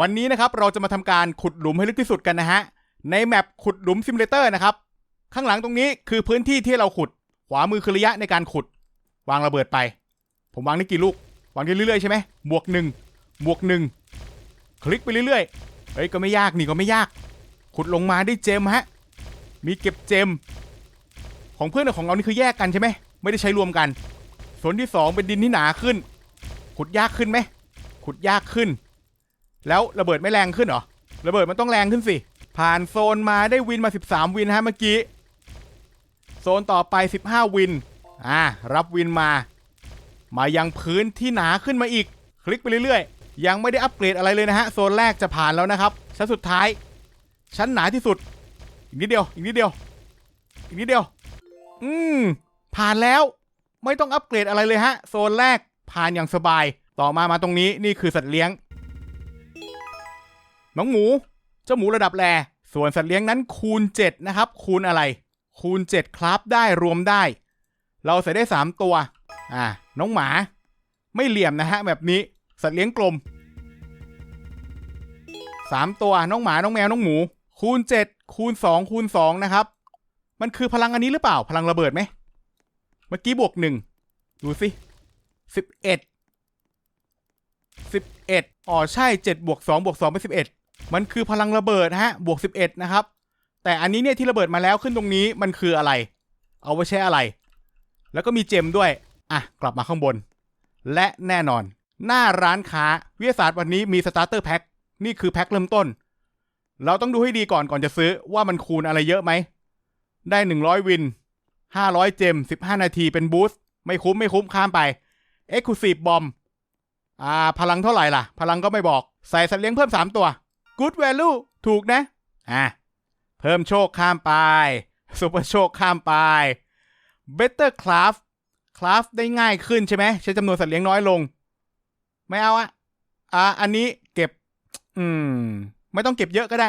วันนี้นะครับเราจะมาทำการขุดหลุมให้ลึกที่สุดกันนะฮะ ในแมปขุดหลุมซิมูเลเตอร์นะครับ ข้างหลังตรงนี้คือพื้นที่ที่เราขุด ขวามือคือระยะในการขุด วางระเบิดไป ผมวางได้กี่ลูก วางได้เรื่อยๆใช่ไหมบวกหนึ่งบวกหนึ่งคลิกไปเรื่อยๆ เฮ้ยก็ไม่ยากนี่ก็ไม่ยาก ขุดลงมาได้เจมฮะ มีเก็บเจม ของเพื่อนกับของเรานี่คือแยกกันใช่ไหมไม่ได้ใช้รวมกัน ส่วนที่สองเป็นดินที่หนาขึ้น ขุดยากขึ้นไหมขุดยากขึ้น แล้วระเบิดไม่แรงขึ้นเหรอ ระเบิดมันต้องแรงขึ้นสิ ผ่านโซนมาได้วินมา 13 วินฮะเมื่อกี้ โซนต่อไป 15 วิน อ่า รับวินมา มายังพื้นที่หนาขึ้นมาอีก คลิกไปเรื่อยๆ ยังไม่ได้อัปเกรดอะไรเลยนะฮะ โซนแรกจะผ่านแล้วนะครับ ชั้นสุดท้าย ชั้นหนาที่สุด อีกนิดเดียว อีกนิดเดียว อีกนิดเดียว อืม ผ่านแล้ว ไม่ต้องอัปเกรดอะไรเลยฮะ โซนแรกผ่านอย่างสบาย ต่อมามาตรงนี้นี่คือสัตว์เลี้ยง น้องหมู เจ้าหมูระดับแรส่วนสัตว์เลี้ยงนั้นคูณ 7 นะครับ คูณอะไร คูณ 7 ครับได้รวมได้ เราใส่ได้ 3 ตัว อ่า น้องหมา ไม่เหลี่ยมนะฮะแบบนี้ สัตว์เลี้ยงกลม 3 ตัว น้องหมา น้องแมว น้องหมู คูณ 7 คูณ 2 คูณ 2 นะครับ มันคือพลังอันนี้หรือเปล่า พลังระเบิดไหม เมื่อกี้บวก 1 ดูสิ11 11 อ๋อ ใช่ 7 บวก 2 บวก 2 เป็น 11 มันคือพลังระเบิดฮะบวก 11 นะครับ แต่อันนี้เนี่ยที่ระเบิดมาแล้วขึ้นตรงนี้มันคืออะไร เอาไว้ใช้อะไร แล้วก็มีเจมด้วย อะ กลับมาข้างบน และแน่นอน หน้าร้านค้าวิทยาศาสตร์วันนี้มีสตาร์เตอร์แพ็คนี่คือแพ็คเริ่มต้น เราต้องดูให้ดีก่อนก่อนจะซื้อว่ามันคูณอะไรเยอะไหม ได้ 100 วิน 500 เจม 15 นาทีเป็นบูสต์ไม่คุ้มไม่คุ้มข้ามไป Exclusive Bomb อ่า พลังเท่าไหร่ล่ะ พลังก็ไม่บอก ใส่สัตว์เลี้ยงเพิ่ม 3 ตัว Good Value ถูกนะ อะ เพิ่มโชคข้ามไปซูเปอร์โชคข้ามไป Better Craft Craft ได้ง่ายขึ้นใช่ไหมใช้จำนวนสัตว์เลี้ยงน้อยลง ไม่เอาอะอ่าอันนี้เก็บ อืม ไม่ต้องเก็บเยอะก็ได้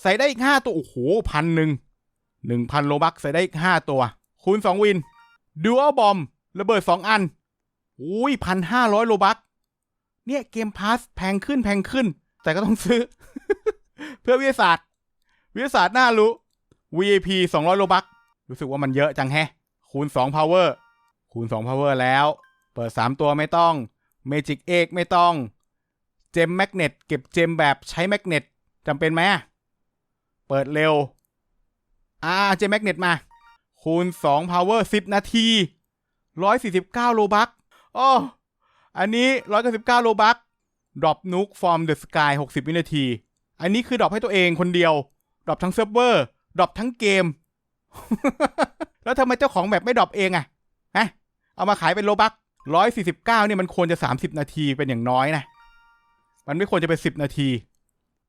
ใส่ได้อีก5ตัว โอ้โหพันหนึ่งหนึ่งพันโลบักใส่ได้อีก5ตัว คูณ2วิน Dual Bomb ระเบิด2อันอุ้ยพันห้าร้อยโลบักเนี่ยเกมพาสแพงขึ้นแพงขึ้น แต่ก็ต้องซื้อ เพื่อวิทยาศาสตร์ วิทยาศาสตร์น่ารู้ VIP 200 โลบัก รู้สึกว่ามันเยอะจังแฮะ คูณ 2 power คูณ 2 power แล้ว เปิด 3 ตัวไม่ต้อง Magic Egg ไม่ต้อง เจมแมกเนตเก็บเจมแบบใช้แมกเนตจำเป็นไหมเปิดเร็ว อ่า เจมแมกเนตมา คูณ 2 power 10 นาที 149 โลบักอ้ออันนี้ 199 โลบัก ดรอปนุกฟอร์มเดอะสกาย60 วินาที อันนี้คือดรอปให้ตัวเองคนเดียว ดรอปทั้งเซิร์ฟเวอร์ ดรอปทั้งเกม แล้วทำไมเจ้าของแบบไม่ดรอปเองอะฮะ เอามาขายเป็นโลบัก149เก้าเนี่ยมันควรจะ30นาทีเป็นอย่างน้อยนะ มันไม่ควรจะเป็น10นาที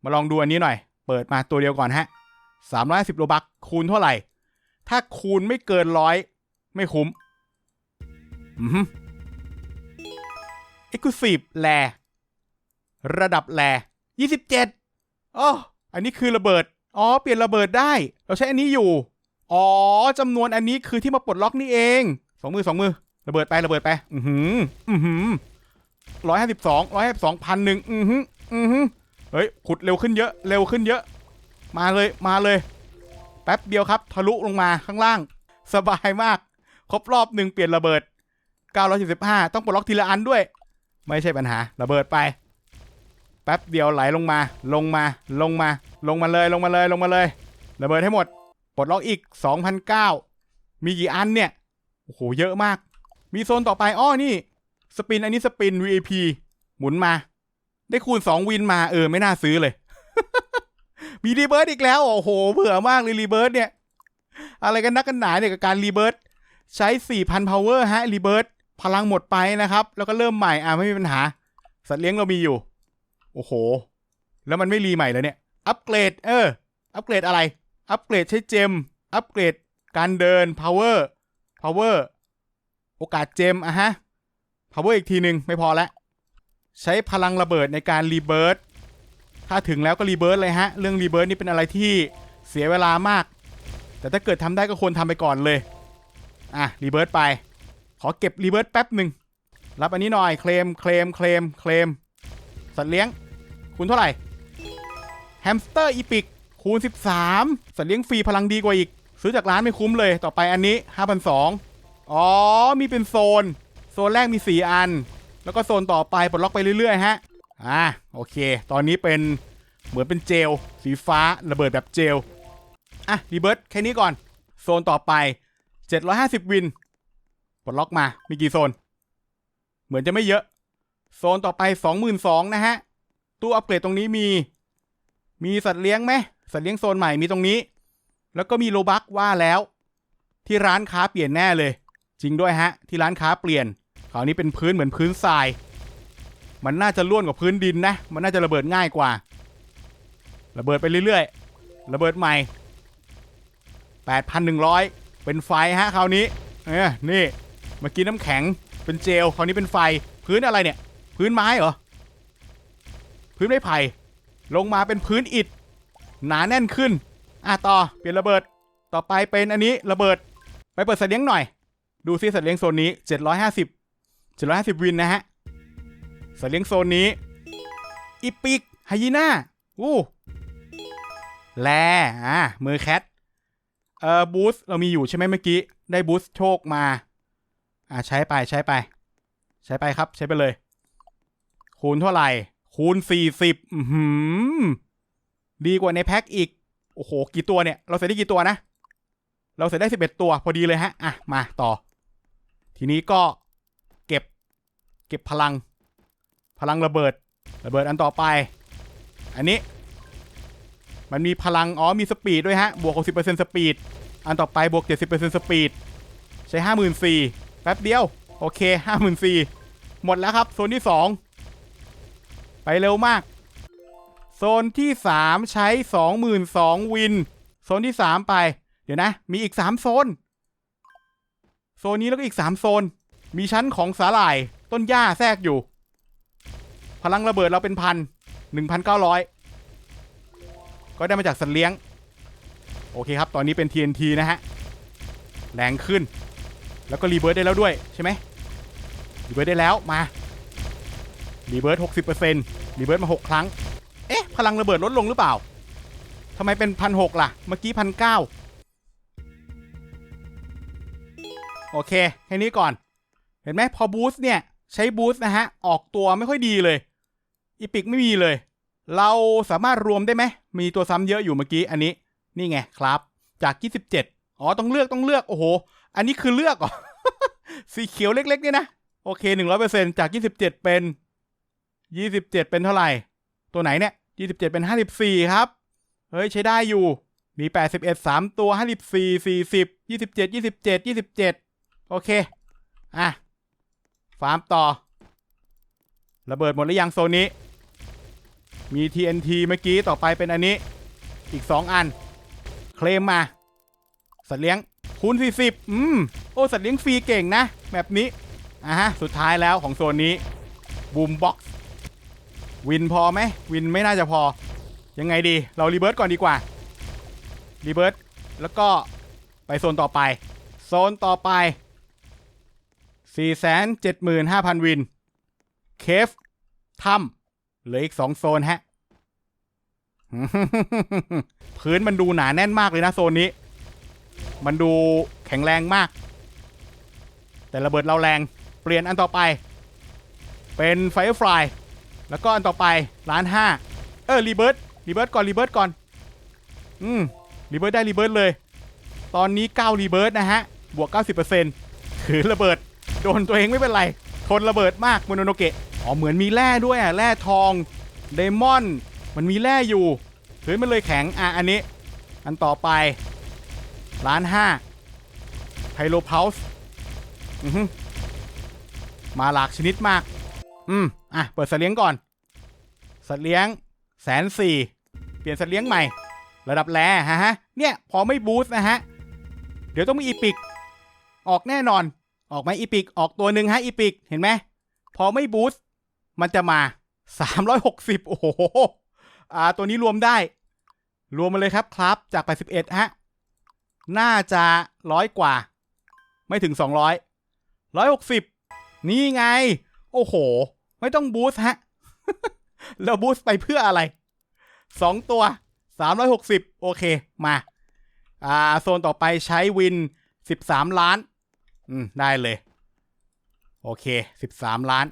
มาลองดูอันนี้หน่อย เปิดมาตัวเดียวก่อนฮะ310โลบักคูณเท่าไหร่ ถ้าคูณไม่เกินร้อยไม่คุ้ม อืม Exclusive แล ระดับแล27อ๋ออันนี้คือระเบิด อ๋อ เปลี่ยนระเบิดได้ เราใช้อันนี้อยู่ อ๋อจำนวนอันนี้คือที่มาปลดล็อกนี่เอง สองมือสองมือ ระเบิดไประเบิดไป อือหือ อือหือร้อยห้าสิบสองร้อยห้าสิบสองพันหนึ่งอือหือ อือหือ เฮ้ย ขุดเร็วขึ้นเยอะ เร็วขึ้นเยอะ มาเลย มาเลย แป๊บเดียวครับ ทะลุลงมาข้างล่าง สบายมาก ครบรอบหนึ่งเปลี่ยนระเบิด975ต้องปลดล็อกทีละอันด้วย ไม่ใช่ปัญหา ระเบิดไป แป๊บเดียวไหลลงมา ลงมา ลงมา ลงมาเลย ลงมาเลย ลงมาเลย ระเบิดให้หมด ปลดล็อกอีก 2,009 มีกี่อันเนี่ย โอ้โห เยอะมาก มีโซนต่อไป อ้อ นี่ สปิน อันนี้สปิน VIP หมุนมา ได้คูณ 2 วินมา เออ ไม่น่าซื้อเลย มีรีเบิร์ตอีกแล้ว โอ้โห เบื่อมากเลยรีเบิร์ตเนี่ย อะไรกันนักกันหนาเนี่ยกับการรีเบิร์ตใช้ 4,000 power ฮะรีเบิร์ตพลังหมดไปนะครับ แล้วก็เริ่มใหม่ อ่าไม่มีปัญหา สัตว์เลี้ยงเรามีอยู่ โอ้โห แล้วมันไม่รีใหม่เลยเนี่ย อัปเกรด เออ อัปเกรดอะไร อัปเกรดใช้เจม อัปเกรดการเดิน power power โอกาสเจมอะฮะ power อีกทีหนึ่งไม่พอและใช้พลังระเบิดในการรีเบิร์ตถ้าถึงแล้วก็รีเบิร์ตเลยฮะ เรื่องรีเบิร์ตนี่เป็นอะไรที่เสียเวลามาก แต่ถ้าเกิดทำได้ก็ควรทำไปก่อนเลย อะรีเบิร์ตไป ขอเก็บรีเบิร์ตแป๊บหนึ่งรับอันนี้หน่อยเคลมเคลมเคลมเคลมสัตว์เลี้ยง คูณเท่าไหร่แฮมสเตอร์อีพิกคูณ 13 สัตว์เลี้ยงฟรีพลังดีกว่าอีก ซื้อจากร้านไม่คุ้มเลยต่อไปอันนี้5,200อ๋อ มีเป็นโซน โซนแรกมี 4 อัน แล้วก็โซนต่อไปปลดล็อกไปเรื่อยๆฮะอ่าโอเค ตอนนี้เป็นเหมือนเป็นเจล สีฟ้าระเบิดแบบเจลอะรีเบิร์ตแค่นี้ก่อน โซนต่อไป 750 วินปลดล็อกมามีกี่โซน เหมือนจะไม่เยอะ โซนต่อไป 22,000นะฮะ ตู้อัปเกรดตรงนี้มี มีสัตว์เลี้ยงไหมสัตว์เลี้ยงโซนใหม่มีตรงนี้ แล้วก็มีโลบักว่าแล้ว ที่ร้านค้าเปลี่ยนแน่เลย จริงด้วยฮะ ที่ร้านค้าเปลี่ยนคราวนี้เป็นพื้นเหมือนพื้นทราย มันน่าจะล้วนกว่าพื้นดินนะ มันน่าจะระเบิดง่ายกว่า ระเบิดไปเรื่อยๆ ระเบิดใหม่ 8,100 เป็นไฟฮะคราวนี้เออนี่เมื่อกี้น้ำแข็งเป็นเจลคราวนี้เป็นไฟพื้นอะไรเนี่ย พื้นไม้เหรอ พื้นไม้ไผ่ลงมาเป็นพื้นอิฐ หนาแน่นขึ้น อะต่อเปลี่ยนระเบิด ต่อไปเป็นอันนี้ระเบิด ไปเปิดสัตว์เลี้ยงหน่อย ดูซิสัตว์เลี้ยงโซนนี้ 750 750 วินนะฮะ สัตว์เลี้ยงโซนนี้ อีปิกไฮยีน่าอู้แลอะมือแคท เอ่อบูสเรามีอยู่ใช่ไหมเมื่อกี้ ได้บูสโชคมา อะใช้ไปใช้ไป ใช้ไปครับใช้ไปเลย คูณเท่าไหร่ คูณ40อือหือดีกว่าในแพ็คอีก โอ้โห กี่ตัวเนี่ย เราใส่ได้กี่ตัวนะ เราใส่ได้11ตัวพอดีเลยฮะ อะ มาต่อ ทีนี้ก็เก็บ เก็บพลัง พลังระเบิด ระเบิดอันต่อไป อันนี้ มันมีพลัง อ๋อ มีสปีดด้วยฮะ บวก60%สปีด อันต่อไปบวก70%สปีด ใช้54,000แป๊บเดียว โอเค54,000หมดแล้วครับ โซนที่2 ไปเร็วมาก โซนที่ 3 ใช้ 22,000วิน โซนที่ 3 ไป เดี๋ยวนะ มีอีก 3 โซน โซนนี้แล้วก็อีก 3 โซน มีชั้นของสาหร่าย ต้นหญ้าแทรกอยู่ พลังระเบิดเราเป็นพันหนึ่งพันเก้าร้อยก็ได้มาจากสัตว์เลี้ยง โอเคครับ ตอนนี้เป็น TNT นะฮะ แรงขึ้น แล้วก็รีเบิร์ดได้แล้วด้วยใช่ไหมรีเบิร์ดได้แล้วมา รีเบิร์ดหกสิบเปอร์เซ็นต์รีเบิร์ดมาหกครั้ง เอ๊ะ พลังระเบิดลดลงหรือเปล่าทำไมเป็นพันหกล่ะ เมื่อกี้พันเก้าโอเค แค่นี้ก่อน เห็นไหมพอบูสต์เนี่ย ใช้บูสต์นะฮะ ออกตัวไม่ค่อยดีเลย อีพิกไม่มีเลย เราสามารถรวมได้ไหม มีตัวซ้ำเยอะอยู่เมื่อกี้อันนี้ นี่ไงครับ จาก 27 อ๋อ ต้องเลือกต้องเลือก โอ้โห อันนี้คือเลือกเหรอ สีเขียวเล็กๆเนี่ยนะ โอเค 100%จาก 27 เป็น 27เป็นเท่าไหร่ ตัวไหนเนี่ย27เป็น54ครับ เฮ้ย ใช้ได้อยู่ มี81 3ตัว54 40 27 27 27โอเค อะ ฟาร์มต่อ ระเบิดหมดหรือยังโซนนี้ มี TNT เมื่อกี้ต่อไปเป็นอันนี้ อีก2อัน เคลมมา สัตว์เลี้ยงคูณ40 อืม โอ้ สัตว์เลี้ยงฟรีเก่งนะ แบบนี้ อะฮะ สุดท้ายแล้วของโซนนี้บูมบ็อกซ์ วินพอไหมวินไม่น่าจะพอ ยังไงดีเรารีเบิร์ตก่อนดีกว่ารีเบิร์ตแล้วก็ไปโซนต่อไป โซนต่อไป 475,000 วิน เคฟถ้ำเหลืออีก 2 โซนฮะ พื้นมันดูหนาแน่นมากเลยนะโซนนี้ มันดูแข็งแรงมาก แต่ระเบิดเราแรง เปลี่ยนอันต่อไป เป็นไฟฟลาย แล้วก็อันต่อไปล้านห้าเออรีเบิร์ตรีเบิร์ตก่อนรีเบิร์ตก่อนอืมรีเบิร์ตได้รีเบิร์ตเลย ตอนนี้9รีเบิร์ตนะฮะ บวก 90%ถือระเบิด โดนตัวเองไม่เป็นไร ทนระเบิดมากโมโนโนเกะอ๋อเหมือนมีแร่ด้วยอะแร่ทองเดมอน มันมีแร่อยู่พื้นมันเลยแข็งอะอันนี้ อันต่อไปล้านห้าไพโลพาวส์มาหลากชนิดมาก อืม อะ เปิดสัตว์เลี้ยงก่อน สัตว์เลี้ยงแสนสี่เปลี่ยนสัตว์เลี้ยงใหม่ ระดับแรฮะฮะ เนี่ย พอไม่บูสต์นะฮะ เดี๋ยวต้องมีอีปิก ออกแน่นอน ออกไหมอีปิก ออกตัวหนึ่งฮะอีปิก เห็นไหม พอไม่บูสต์มันจะมา360โอ้โห อ่า ตัวนี้รวมได้ รวมมาเลยครับครับ จาก81ฮะ น่าจะร้อยกว่า ไม่ถึง200 160นี่ไง โอ้โห ไม่ต้องบูสต์ฮะ แล้วบูสต์ไปเพื่ออะไรสองตัวสามร้อยหกสิบโอเค มา อ่า โซนต่อไปใช้วินสิบสามล้าน อืม ได้เลย โอเคสิบสามล้าน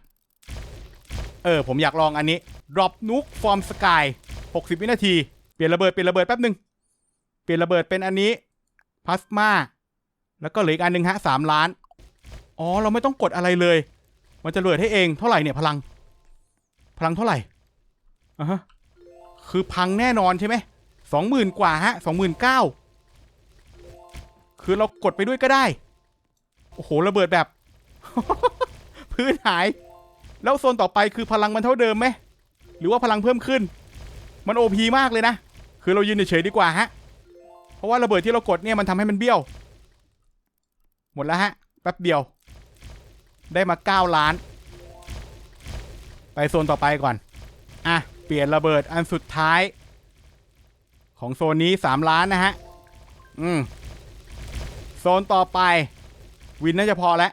เออ ผมอยากลองอันนี้ drop nuke from sky หกสิบวินาที เปลี่ยนระเบิด เปลี่ยนระเบิดแป๊บหนึ่งเปลี่ยนระเบิดเป็นอันนี้พลาสมาแล้วก็เหลืออีกอันหนึ่งฮะสามล้าน อ๋อ เราไม่ต้องกดอะไรเลย มันจะระเบิดให้เองเท่าไหร่เนี่ยพลัง พลังเท่าไหร่อะฮะคือพังแน่นอนใช่ไหมสองหมื่นกว่าฮะสองหมื่นเก้าคือเรากดไปด้วยก็ได้ โอ้โหระเบิดแบบ พื้นหาย แล้วโซนต่อไปคือพลังมันเท่าเดิมไหมหรือว่าพลังเพิ่มขึ้น มันโอพีมากเลยนะ คือเรายืนเฉยๆดีกว่าฮะ เพราะว่าระเบิดที่เรากดเนี่ยมันทำให้มันเบี้ยว หมดแล้วฮะ แป๊บเดียว ได้มา 9 ล้าน ไปโซนต่อไปก่อน อะ เปลี่ยนระเบิดอันสุดท้าย ของโซนนี้ 3 ล้านนะฮะ อืม โซนต่อไป วินน่าจะพอแล้ว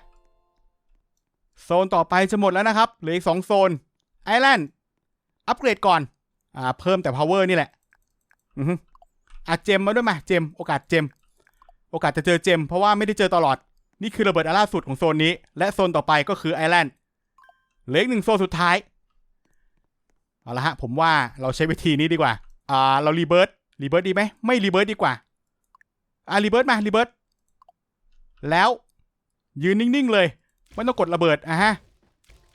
โซนต่อไปจะหมดแล้วนะครับ เหลืออีกสองโซน ไอแลนด์ อัปเกรดก่อน อ่า เพิ่มแต่ power นี่แหละ อืออะเจมมาด้วยมา เจม โอกาสเจม โอกาสจะเจอเจม เพราะว่าไม่ได้เจอตลอด นี่คือระเบิดอัล่าสุดของโซนนี้ และโซนต่อไปก็คือไอแลนด์เหลืออีกหนึ่งโซนสุดท้าย เอาละฮะ ผมว่าเราใช้วิธีนี้ดีกว่า อ่า เรารีเบิร์ตรีเบิร์ตดีไหม ไม่รีเบิร์ตดีกว่า อ่ารีเบิร์ตมารีเบิร์ตแล้วยืนนิ่งๆเลย ไม่ต้องกดระเบิดอะฮะ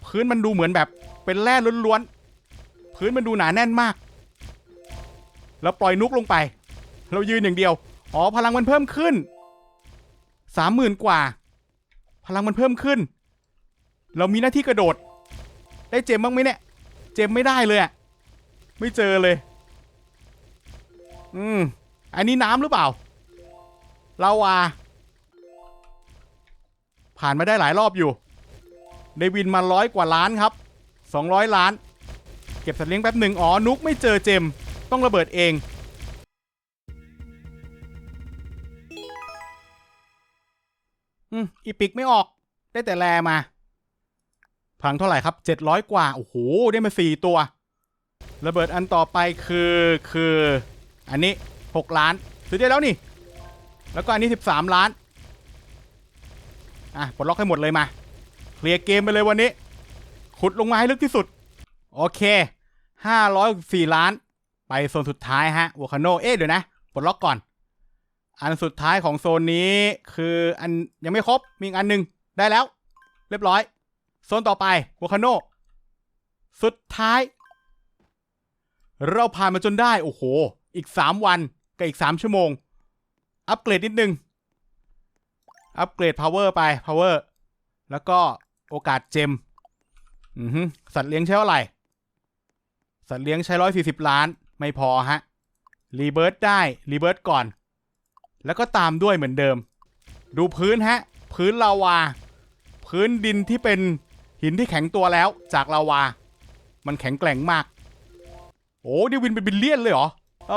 พื้นมันดูเหมือนแบบเป็นแร่ล้วนๆ พื้นมันดูหนาแน่นมาก แล้วปล่อยนุกลงไป เรายืนอย่างเดียว อ๋อ พลังมันเพิ่มขึ้น สามหมื่นกว่า พลังมันเพิ่มขึ้น เรามีหน้าที่กระโดด ได้เจมบ้างไหมเนี่ย เจมไม่ได้เลยอะไม่เจอเลย อืม อันนี้น้ำหรือเปล่าลาวาผ่านมาได้หลายรอบอยู่ ได้วินมาร้อยกว่าล้านครับ 200 ล้าน เก็บสัตว์เลี้ยงแป๊บหนึ่งอ๋อ นุกไม่เจอเจม ต้องระเบิดเอง อืมอีปิกไม่ออก ได้แต่แลมา พังเท่าไหร่ครับ700กว่า โอ้โห ได้มา4ตัว ระเบิดอันต่อไปคือคือ อันนี้6ล้าน ซื้อได้แล้วนี่ แล้วก็อันนี้13ล้าน อะปลดล็อกให้หมดเลยมา เคลียร์เกมไปเลยวันนี้ ขุดลงมาให้ลึกที่สุด โอเค504ล้าน ไปโซนสุดท้ายฮะวอคาโนเอ๊ะเดี๋ยวนะ ปลดล็อกก่อน อันสุดท้ายของโซนนี้คืออันยังไม่ครบ มีอีกอันหนึ่งได้แล้ว เรียบร้อย โซนต่อไปวอคาโนสุดท้าย เราผ่านมาจนได้ โอ้โห อีก 3 วันกับอีก 3 ชั่วโมง อัปเกรดนิดนึง อัปเกรด power ไป power แล้วก็โอกาสเจมอือฮึสัตว์เลี้ยงใช้เท่าไหร่ สัตว์เลี้ยงใช้ร้อยสี่สิบล้าน ไม่พอฮะ รีเบิร์ตได้ รีเบิร์ตก่อน แล้วก็ตามด้วยเหมือนเดิม ดูพื้นฮะ พื้นลาวา พื้นดินที่เป็นหินที่แข็งตัวแล้วจากลาวา มันแข็งแกร่งมาก โอ้ดิวินเป็นบิลเลียนเลยเหรอ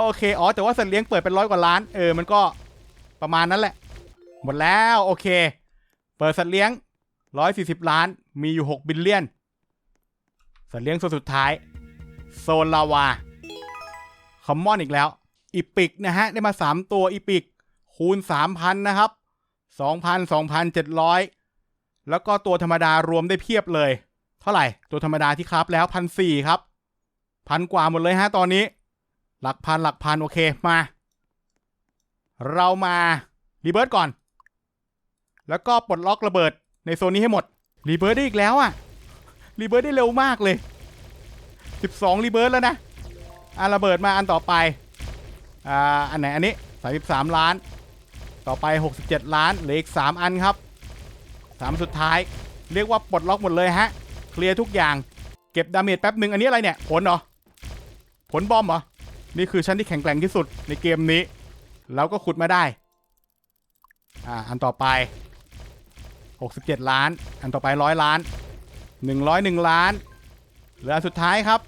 โอเค อ๋อ แต่ว่าสัตว์เลี้ยงเปิดเป็นร้อยกว่าล้าน เออ มันก็ประมาณนั้นแหละ หมดแล้ว โอเค เปิดสัตว์เลี้ยง140ล้าน มีอยู่6บิลเลียน สัตว์เลี้ยงโซนสุดท้าย โซนลาวา คอมมอนอีกแล้ว อีปิกนะฮะ ได้มา3ตัวอีปิก คูณ 3,000 นะครับ 2,000 2,700 แล้วก็ตัวธรรมดารวมได้เพียบเลย เท่าไหร่ตัวธรรมดาที่ครับแล้วพันสี่ครับพันกว่าหมดเลยฮะตอนนี้ หลักพันหลักพันโอเคมา เรามารีเบิร์ตก่อน แล้วก็ปลดล็อกระเบิดในโซนนี้ให้หมดรีเบิร์ตได้อีกแล้วอะรีเบิร์ตได้เร็วมากเลย 12รีเบิร์ตแล้วนะอะระเบิดมาอันต่อไปอ่าอันไหนอันนี้33 ล้าน ต่อไป 67 ล้านเหลืออีก 3 อันครับ 3 สุดท้าย เรียกว่าปลดล็อกหมดเลยฮะ เคลียร์ทุกอย่าง เก็บดาเมจแป๊บหนึ่งอันนี้อะไรเนี่ย ผลเหรอ ผลบอมเหรอ นี่คือชั้นที่แข็งแกร่งที่สุดในเกมนี้ แล้วก็ขุดมาได้ อ่า อันต่อไป 67 ล้าน อันต่อไปร้อยล้าน 101 ล้าน เหลืออันสุดท้ายครับ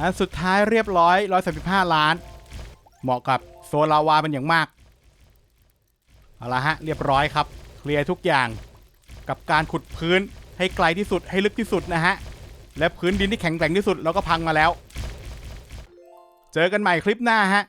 อันสุดท้ายเรียบร้อย 135 ล้าน เหมาะกับโซลาวาเป็นอย่างมาก เอาละฮะเรียบร้อยครับเคลียร์ทุกอย่างกับการขุดพื้นให้ไกลที่สุดให้ลึกที่สุดนะฮะและพื้นดินที่แข็งแกร่งที่สุดเราก็พังมาแล้ว เจอกันใหม่คลิปหน้าฮะ